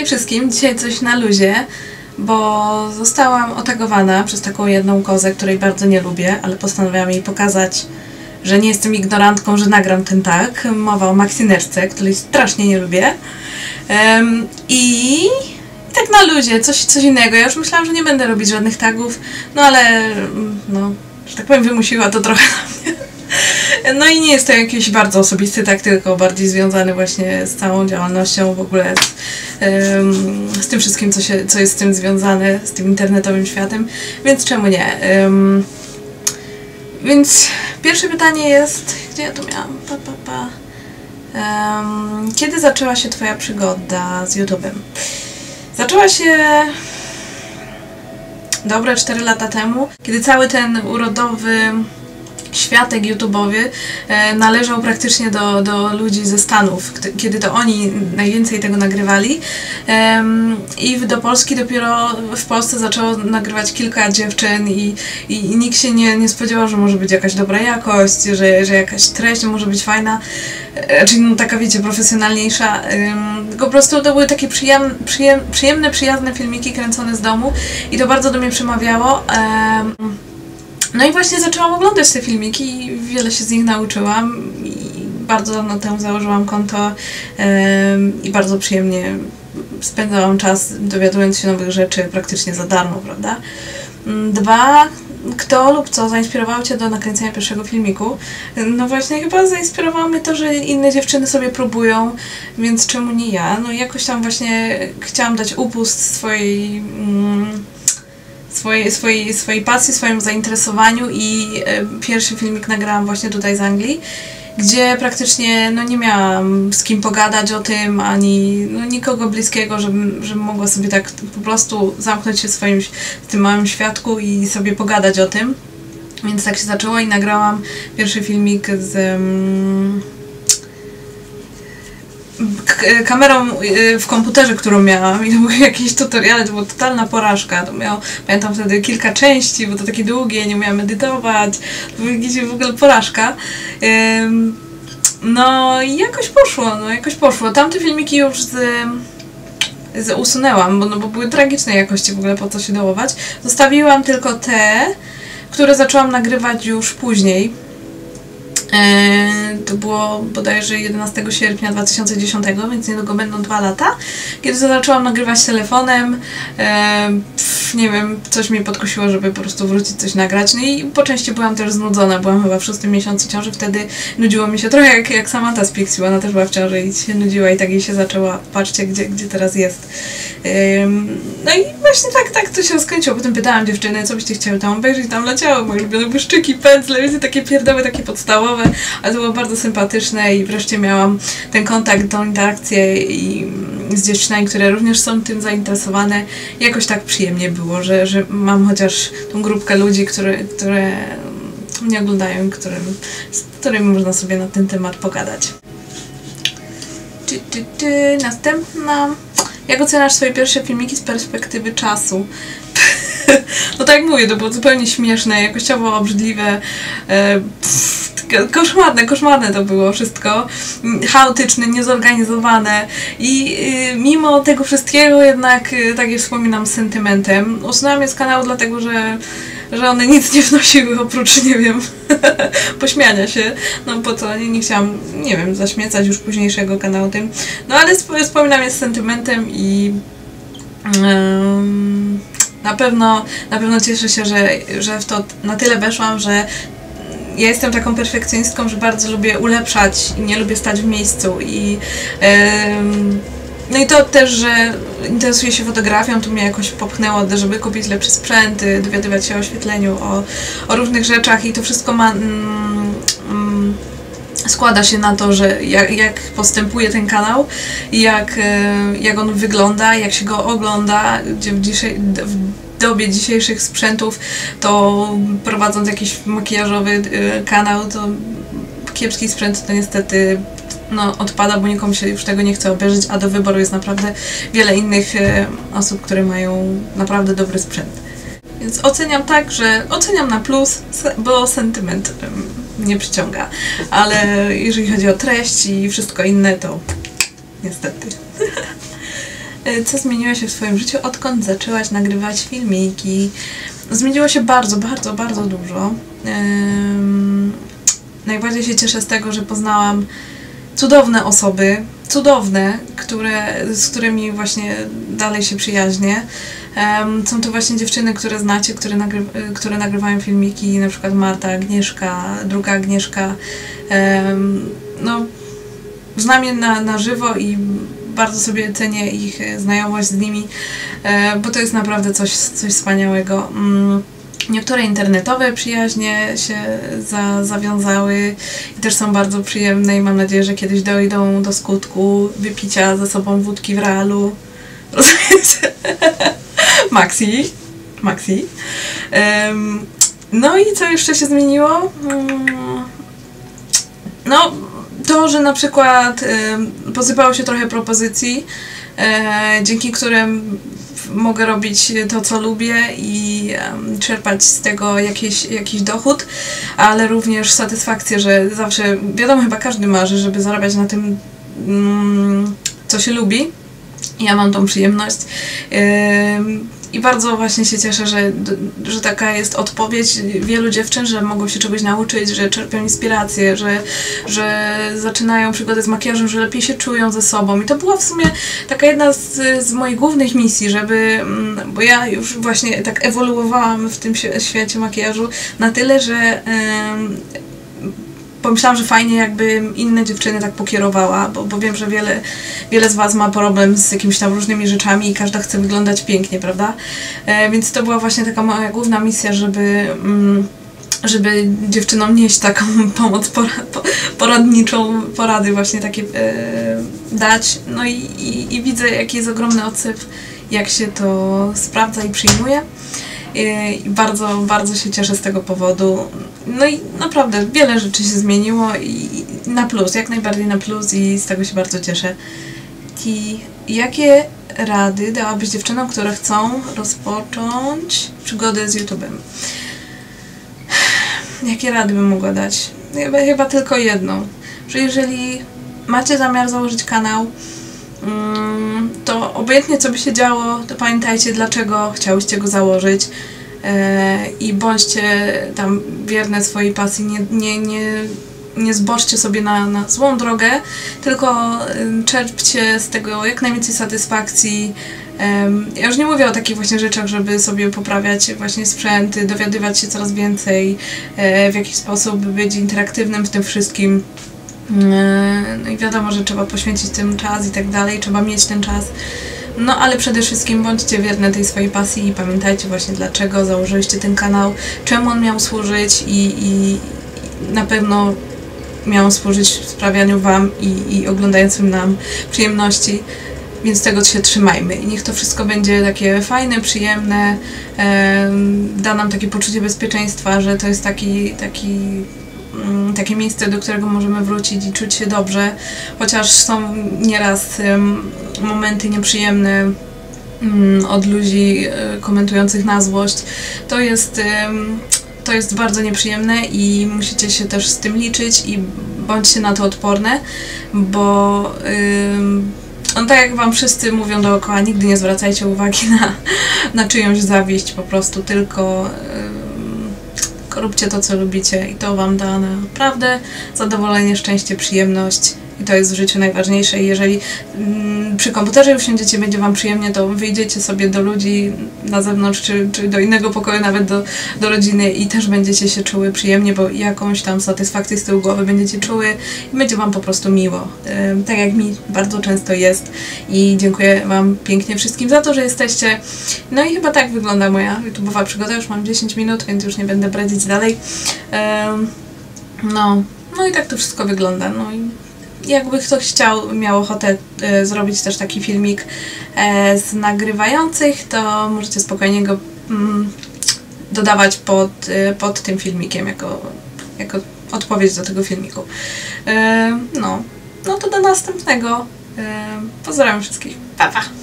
Hej wszystkim, dzisiaj coś na luzie, bo zostałam otagowana przez taką jedną kozę, której bardzo nie lubię, ale postanowiłam jej pokazać, że nie jestem ignorantką, że nagram ten tag. Mowa o Maxinerce, której strasznie nie lubię. Um, I i tak na luzie, coś, coś innego. Ja już myślałam, że nie będę robić żadnych tagów, no ale, mm, no, że tak powiem, wymusiła to trochę na mnie. No i nie jest to jakiś bardzo osobisty tak, tylko bardziej związany właśnie z całą działalnością w ogóle, z, ym, z tym wszystkim, co, się, co jest z tym związane, z tym internetowym światem, więc czemu nie? Ym, więc pierwsze pytanie jest, gdzie ja to miałam? Pa, pa, pa. Ym, kiedy zaczęła się Twoja przygoda z YouTube'em? Zaczęła się dobre 4 lata temu, kiedy cały ten urodowy światek YouTube'owy e, należał praktycznie do, do ludzi ze Stanów, kiedy to oni najwięcej tego nagrywali. I do Polski dopiero w Polsce zaczęło nagrywać kilka dziewczyn i, i, nikt się nie, nie spodziewał, że może być jakaś dobra jakość, że, że jakaś treść może być fajna, e, czyli no, taka wiecie, profesjonalniejsza. Po prostu to były takie przyjemne, przyjemne, przyjazne filmiki kręcone z domu i to bardzo do mnie przemawiało. No i właśnie zaczęłam oglądać te filmiki i wiele się z nich nauczyłam i bardzo dawno temu założyłam konto i bardzo przyjemnie spędzałam czas dowiadując się nowych rzeczy praktycznie za darmo, prawda? Mm, dwa, kto lub co zainspirowało Cię do nakręcenia pierwszego filmiku? No właśnie chyba zainspirowało mnie to, że inne dziewczyny sobie próbują, więc czemu nie ja? No jakoś tam właśnie chciałam dać upust swojej... Mm, swojej, swojej, swojej pasji, swojemu zainteresowaniu i e, pierwszy filmik nagrałam właśnie tutaj z Anglii, gdzie praktycznie no, nie miałam z kim pogadać o tym, ani no, nikogo bliskiego, żebym, żebym mogła sobie tak po prostu zamknąć się w swoim w tym małym świadku i sobie pogadać o tym. Więc tak się zaczęło i nagrałam pierwszy filmik z... Um, kamerą y, w komputerze, którą miałam i to były jakieś tutoriale, to była totalna porażka. To miało, pamiętam wtedy kilka części, bo to takie długie, nie umiałam edytować. To była jakaś w ogóle porażka. No i jakoś poszło, no jakoś poszło. Tamte filmiki już z, z usunęłam, bo, no, bo były tragicznej jakości w ogóle, po co się dołować. Zostawiłam tylko te, które zaczęłam nagrywać już później to było bodajże 11 sierpnia 2010, więc niedługo będą dwa lata, kiedy zaczęłam nagrywać telefonem. Nie wiem, coś mnie podkusiło, żeby po prostu wrócić coś nagrać. No i po części byłam też znudzona, byłam chyba w szóstym miesiącu ciąży, wtedy nudziło mi się trochę jak, jak Samantha z Pixie, ona też była w ciąży i się nudziła i tak jej się zaczęła, patrzcie gdzie, gdzie teraz jest. No i właśnie tak, tak to się skończyło. Potem pytałam dziewczyny, co byście chciały tam obejrzeć, tam leciały moje ulubione błyszczyki, pędzle, wiecie, takie pierdoły, takie podstawowe, ale to było bardzo sympatyczne i wreszcie miałam ten kontakt, tą interakcję i z dziewczynami, które również są tym zainteresowane. Jakoś tak przyjemnie było, że, że mam chociaż tą grupkę ludzi, które, które mnie oglądają, którym, z którymi można sobie na ten temat pogadać. Czy, czy, czy. Następna jak oceniasz swoje pierwsze filmiki z perspektywy czasu? no tak jak mówię, to było zupełnie śmieszne, jakościowo obrzydliwe, e, koszmarne, koszmarne to było wszystko, chaotyczne, niezorganizowane i y, mimo tego wszystkiego jednak y, tak je wspominam z sentymentem. Usunęłam je z kanału dlatego, że że one nic nie wnosiły oprócz, nie wiem, pośmiania się. No po co, nie, nie chciałam, nie wiem, zaśmiecać już późniejszego kanału tym. No ale wspominam je z sentymentem i um, na pewno, na pewno cieszę się, że, że w to na tyle weszłam, że ja jestem taką perfekcjonistką, że bardzo lubię ulepszać i nie lubię stać w miejscu i no i to też, że interesuję się fotografią, to mnie jakoś popchnęło, żeby kupić lepszy sprzęt, dowiadywać się o oświetleniu, o, o różnych rzeczach i to wszystko ma... Mm, mm, składa się na to, że jak, jak postępuje ten kanał jak, e, jak on wygląda, jak się go ogląda, gdzie w, dzisiaj, w dobie dzisiejszych sprzętów, to prowadząc jakiś makijażowy e, kanał, to kiepski sprzęt to niestety no, odpada, bo nikomu się już tego nie chce obejrzeć, a do wyboru jest naprawdę wiele innych e, osób, które mają naprawdę dobry sprzęt. Więc oceniam tak, że oceniam na plus, bo sentyment mnie przyciąga, ale jeżeli chodzi o treść i wszystko inne, to niestety. y, co zmieniło się w swoim życiu, odkąd zaczęłaś nagrywać filmiki. Zmieniło się bardzo, bardzo, bardzo dużo. Najbardziej się cieszę z tego, że poznałam cudowne osoby, cudowne, które, z którymi właśnie dalej się przyjaźnię. Um, są to właśnie dziewczyny, które znacie, które, nagry które nagrywają filmiki, na przykład Marta, Agnieszka, druga Agnieszka. Um, no, znam je na, na żywo i bardzo sobie cenię ich znajomość z nimi, e, bo to jest naprawdę coś, coś wspaniałego. Um, Niektóre internetowe przyjaźnie się za, zawiązały i też są bardzo przyjemne i mam nadzieję, że kiedyś dojdą do skutku wypicia ze sobą wódki w realu. Rozumiecie? Maxi. Maxi. Um, no i co jeszcze się zmieniło? Um, no, to, że na przykład um, posypało się trochę propozycji, e, dzięki którym mogę robić to, co lubię i czerpać z tego jakiś, jakiś dochód, ale również satysfakcję, że zawsze, wiadomo, chyba każdy marzy, żeby zarabiać na tym, um, co się lubi. Ja mam tą przyjemność. I bardzo właśnie się cieszę, że, że taka jest odpowiedź wielu dziewczyn, że mogą się czegoś nauczyć, że czerpią inspirację, że, że zaczynają przygodę z makijażem, że lepiej się czują ze sobą. I to była w sumie taka jedna z, z moich głównych misji, żeby, mm, bo ja już właśnie tak ewoluowałam w tym świecie makijażu na tyle, że pomyślałam, że fajnie jakby inne dziewczyny tak pokierowała, bo, bo wiem, że wiele, wiele z Was ma problem z jakimiś tam różnymi rzeczami i każda chce wyglądać pięknie, prawda? E, więc to była właśnie taka moja główna misja, żeby... Mm, żeby dziewczynom nieść taką pomoc poradniczą, porady właśnie takie e, dać. No i, i, i widzę, jaki jest ogromny odsyp, jak się to sprawdza i przyjmuje. I bardzo, bardzo się cieszę z tego powodu. No i naprawdę wiele rzeczy się zmieniło i na plus, jak najbardziej na plus i z tego się bardzo cieszę. I jakie rady dałabyś dziewczynom, które chcą rozpocząć przygodę z YouTube'em? Jakie rady bym mogła dać? Chyba, chyba tylko jedną, że jeżeli macie zamiar założyć kanał, to obojętnie co by się działo, to pamiętajcie dlaczego chciałyście go założyć e, i bądźcie tam wierne swojej pasji, nie, nie, nie, nie zboczcie sobie na, na złą drogę, tylko czerpcie z tego jak najwięcej satysfakcji. Ja już nie mówię o takich właśnie rzeczach, żeby sobie poprawiać właśnie sprzęty, dowiadywać się coraz więcej, e, w jaki sposób być interaktywnym w tym wszystkim. No i wiadomo, że trzeba poświęcić tym czas i tak dalej, trzeba mieć ten czas. No ale przede wszystkim bądźcie wierne tej swojej pasji i pamiętajcie właśnie dlaczego założyliście ten kanał, czemu on miał służyć i, i na pewno miał służyć sprawianiu Wam i, i oglądającym nam przyjemności. Więc tego się trzymajmy i niech to wszystko będzie takie fajne, przyjemne, e, da nam takie poczucie bezpieczeństwa, że to jest taki, taki takie miejsce, do którego możemy wrócić i czuć się dobrze, chociaż są nieraz momenty nieprzyjemne mm, od ludzi e, komentujących na złość. To jest, to jest bardzo nieprzyjemne i musicie się też z tym liczyć i bądźcie na to odporne, bo on tak jak Wam wszyscy mówią dookoła, nigdy nie zwracajcie uwagi na, na czyjąś zawiść, po prostu tylko róbcie to, co lubicie i to Wam da naprawdę zadowolenie, szczęście, przyjemność i to jest w życiu najważniejsze. Jeżeli mm, przy komputerze usiądziecie, będzie Wam przyjemnie, to wyjdziecie sobie do ludzi na zewnątrz, czy, czy do innego pokoju, nawet do, do rodziny i też będziecie się czuły przyjemnie, bo jakąś tam satysfakcję z tyłu głowy będziecie czuły i będzie Wam po prostu miło. Tak jak mi bardzo często jest i dziękuję Wam pięknie wszystkim za to, że jesteście. No i chyba tak wygląda moja YouTube'owa przygoda. Już mam 10 minut, więc już nie będę bredzić dalej. No, no i tak to wszystko wygląda. No i jakby ktoś chciał, miał ochotę e, zrobić też taki filmik e, z nagrywających, to możecie spokojnie go mm, dodawać pod, e, pod tym filmikiem jako, jako odpowiedź do tego filmiku. no, no to do następnego. pozdrawiam wszystkich. Pa, pa.